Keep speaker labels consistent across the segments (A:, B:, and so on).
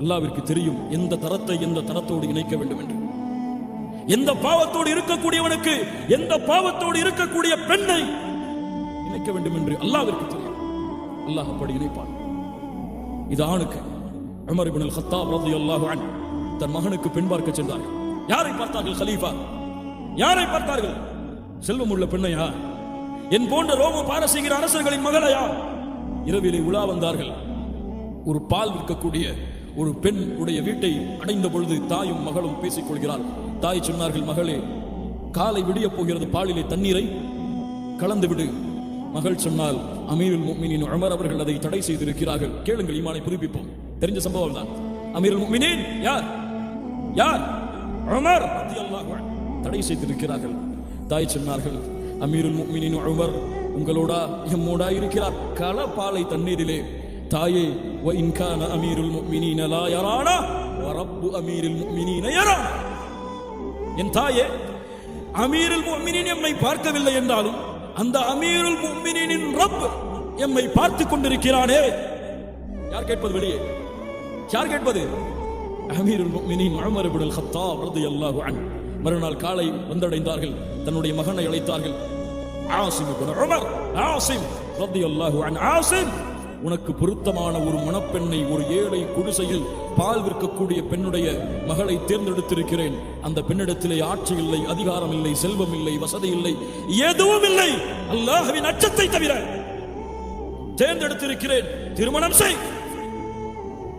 A: அல்லாவிற்கு தெரியும் எந்த தரத்தை எந்த தரத்தோடு இணைக்க வேண்டும் என்று. எந்த பாவத்தோடு இருக்கக்கூடியவனுக்கு எந்த பாவத்தோடு இருக்கக்கூடிய பெண்ணை இணைக்க வேண்டும் என்று அல்லாவிற்கு தெரியும். அல்லாஹ் அப்படி இணைப்பான். இது ஆணுக்கு. அமர் இபின் அல் ரதி அல்லாஹு தன் மகனுக்கு பெண் பார்க்க சென்றார்கள். யாரை பார்த்தார்கள் ஹலீஃபா யாரை பார்த்தார்கள்? செல்வம் உள்ள பெண்ணையா? என் போன்ற ரோம பாரசீகர அரசர்களின் மகளையா? இரவிலே உலா வந்தார்கள். ஒரு பால் விற்கக்கூடிய ஒரு பெண் உடைய வீட்டை அடைந்த பொழுது தாயும் மகளும் பேசிக் கொள்கிறார் தாய் சொன்னார்கள் மகளே காலை விடிய போகிறது பாலிலே தண்ணீரை கலந்து விடு. மகள் சொன்னால் அமீருல் முக்மினின் உமர் அவர்கள் அதை தடை செய்திருக்கிறார்கள். கேளுங்கள் ஈமானை புதுப்பிப்போம். தெரிஞ்ச சம்பவம் தான். அமீருல் முஃமினீன் யார்? யார்? உமர் தடை செய்திருக்கிறார்கள். தாய் சொன்னார்கள் அமீருல் முக்மினின் உமர் உங்களோடா எம்மோடா இருக்கிறார். கல பாலை தண்ணீரிலே தாயே வ இன்கான அமீருல் முஃமினீன லா யரானா வ ரப்பு அமீருல் முக்மினீன யரானா. என் தாயே அமீருல் முக்மினீன் எம்மை பார்க்கவில்லை என்றாலும் அந்த அமீருல் முக்மினீனின் ரப் எம்மை பார்த்துக் கொண்டிருக்கிறானே. யார் கேட்பது வெளியே? யார் கேட்பது? அமீருல் முக்மினீன் உமர் இப்னு அல் கத்தாப் ரலியல்லாஹு அன்ஹு. மறுநாள் காலை வந்தடைந்தார்கள். தன்னுடைய மகனை அழைத்தார்கள். ஆசிம் இப்னு உமர் ஆசிம் ரலியல்லாஹு அன்ஹு. ஆசிம்! உனக்கு பொருத்தமான ஒரு மணப்பெண்ணை ஒரு ஏழை குடிசையில் பால் விற்கக்கூடிய பெண்ணுடைய மகளை தேர்ந்தெடுத்திருக்கிறேன். அந்த பெண்ணிடத்திலே ஆட்சி இல்லை அதிகாரம் இல்லை செல்வம் இல்லை வசதி இல்லை எதுவும் இல்லை. அல்லாஹவின் அச்சத்தை தவிர தேர்ந்தெடுத்திருக்கிறேன். திருமணம் செய்.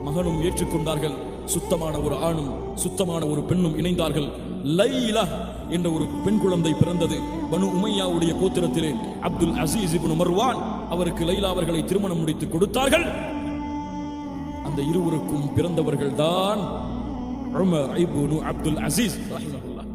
A: மகனும் ஏற்றுக்கொண்டார்கள். சுத்தமான ஒரு ஆணும் சுத்தமான ஒரு பெண்ணும் இணைந்தார்கள். லைலா என்ற ஒரு பெண் குழந்தை பிறந்தது. பனு உமையாவுடைய கோத்திரத்திலே அப்துல் அசீஸ் இப்னு மர்வான் அவருக்கு லைலா அவர்களை திருமணம் முடித்து கொடுத்தார்கள். அந்த இருவருக்கும் பிறந்தவர்கள் தான் உமர் இப்னு அப்துல் அசீஸ் ரஹிமஹுல்லாஹ்.